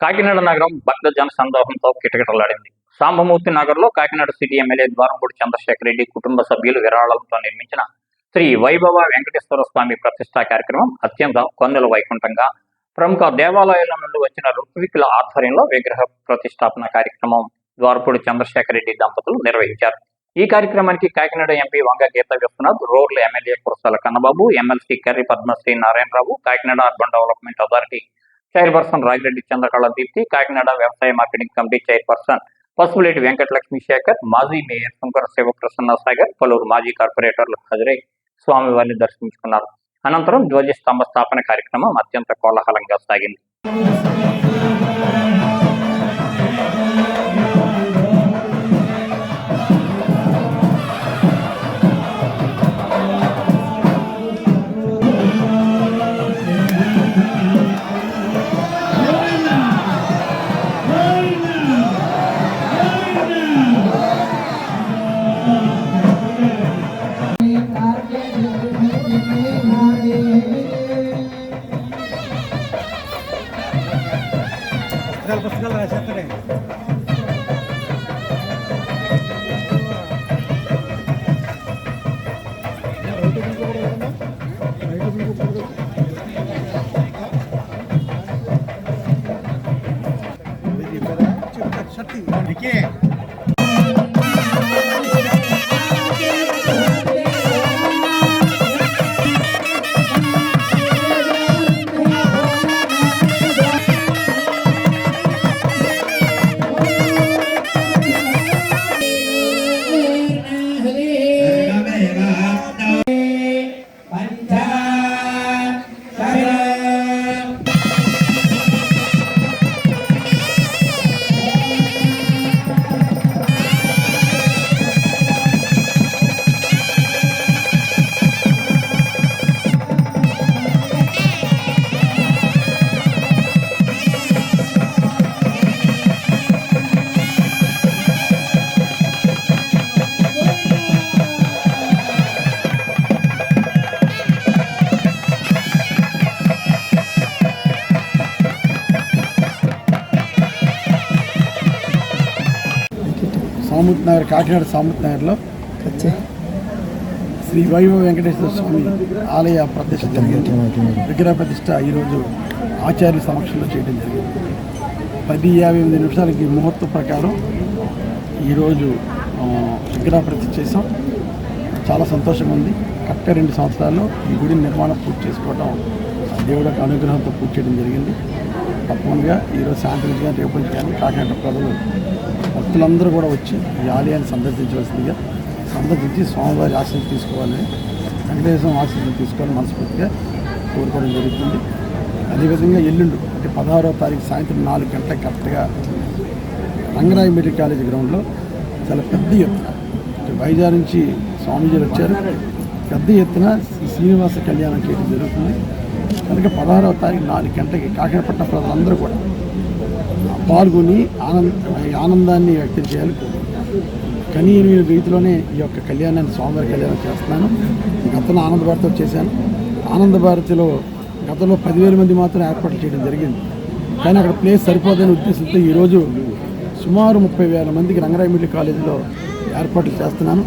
కాకినాడ నగరం భక్త జన సందోహంతో కిటకిటలాడింది. సాంబమూర్తి నగర్లో కాకినాడ సిటీ ఎమ్మెల్యే ద్వారంపూడి చంద్రశేఖర్ రెడ్డి కుటుంబ సభ్యులు విరాళాలతో నిర్మించిన శ్రీ వైభవ వెంకటేశ్వర స్వామి ప్రతిష్టా కార్యక్రమం అత్యంత కొందల వైకుంఠంగా ప్రముఖ దేవాలయాల నుండి వచ్చిన ఋత్వికుల ఆధ్వర్యంలో విగ్రహ ప్రతిష్టాపన కార్యక్రమం ద్వారపూడి చంద్రశేఖర్ రెడ్డి దంపతులు నిర్వహించారు. ఈ కార్యక్రమానికి కాకినాడ ఎంపీ వంగ గీత విశ్వనాథ్ రోడ్ల MLA Kurasala Kannababu MLC Karri Padmasree Narayanarao Kakinada urban development authority chairperson Ragireddy Chandrakala Deepthi Kakinada వ్యవసాయ marketing committee chairperson Pasupuleti Venkatalakshmi Sekhar మాజీ మేయర్ శంకర శివప్రసన్న సాగర్ పలువురు మాజీ కార్పొరేటర్లు హాజరై స్వామివారిని దర్శించుకున్నారు. అనంతరం ధ్వజస్తంభ స్థాపన కార్యక్రమం అత్యంత కోలాహలంగా సాగింది. పుస్తకాలు పుస్తకాలు రాసేస్తాడే Amen. సామూర్తి నగర్ కాకినాడ సామూర్తి నగర్లో శ్రీ వైభవ వెంకటేశ్వర స్వామి ఆలయ ప్రతిష్ట జరిగింది. విగ్రహ ప్రతిష్ట ఈరోజు ఆచార్య సమక్షంలో చేయడం జరిగింది. పది యాభై ఎనిమిది నిమిషాలకి ముహూర్తం ప్రకారం ఈరోజు విగ్రహ ప్రతిష్ట చేసాం చాలా సంతోషంగా ఉంది. కరెక్ట్గా రెండు సంవత్సరాల్లో ఈ గుడి నిర్మాణం పూర్తి చేసుకోవడం దేవుడి యొక్క అనుగ్రహంతో పూర్తి చేయడం జరిగింది. తప్పకుండా ఈరోజు సాయంత్రం నుంచి కానీ రేపు నుంచి కానీ కాకినాడ ప్రజలు భక్తులందరూ కూడా వచ్చి ఈ ఆలయాన్ని సందర్శించవలసిందిగా సందర్శించి స్వామివారి ఆశీస్సు తీసుకోవాలని వెంకటేశ్వరం ఆశీస్సులు తీసుకోవాలని మనస్ఫూర్తిగా కోరుకోవడం జరుగుతుంది. అదేవిధంగా ఎల్లుండు అంటే పదహారవ తారీఖు సాయంత్రం నాలుగు గంటల కరెక్ట్గా రంగరాయ మెడికల్ కాలేజ్ గ్రౌండ్లో చాలా పెద్ద ఎత్తున అంటే వైజాగ్ నుంచి స్వామీజీలు వచ్చారు. పెద్ద ఎత్తున శ్రీనివాస కళ్యాణం చేయడం జరుగుతుంది. కనుక పదహారవ తారీఖు నాలుగు గంటలకి కాకినపట్నం ప్రజలందరూ కూడా పాల్గొని ఆనంద ఈ ఆనందాన్ని వ్యక్తం చేయాలి. కనీయని రీతిలోనే ఈ యొక్క కళ్యాణాన్ని స్వామివారి కళ్యాణం చేస్తున్నాను. గతంలో ఆనంద భారతిలో చేశాను. ఆనంద భారతిలో గతంలో పదివేల మంది మాత్రం ఏర్పాటు చేయడం జరిగింది. కానీ అక్కడ ప్లేస్ సరిపోదనే ఉద్దేశంతో ఈరోజు సుమారు ముప్పై వేల మందికి రంగరాయ మిడిల్ కాలేజీలో ఏర్పాట్లు చేస్తున్నాను.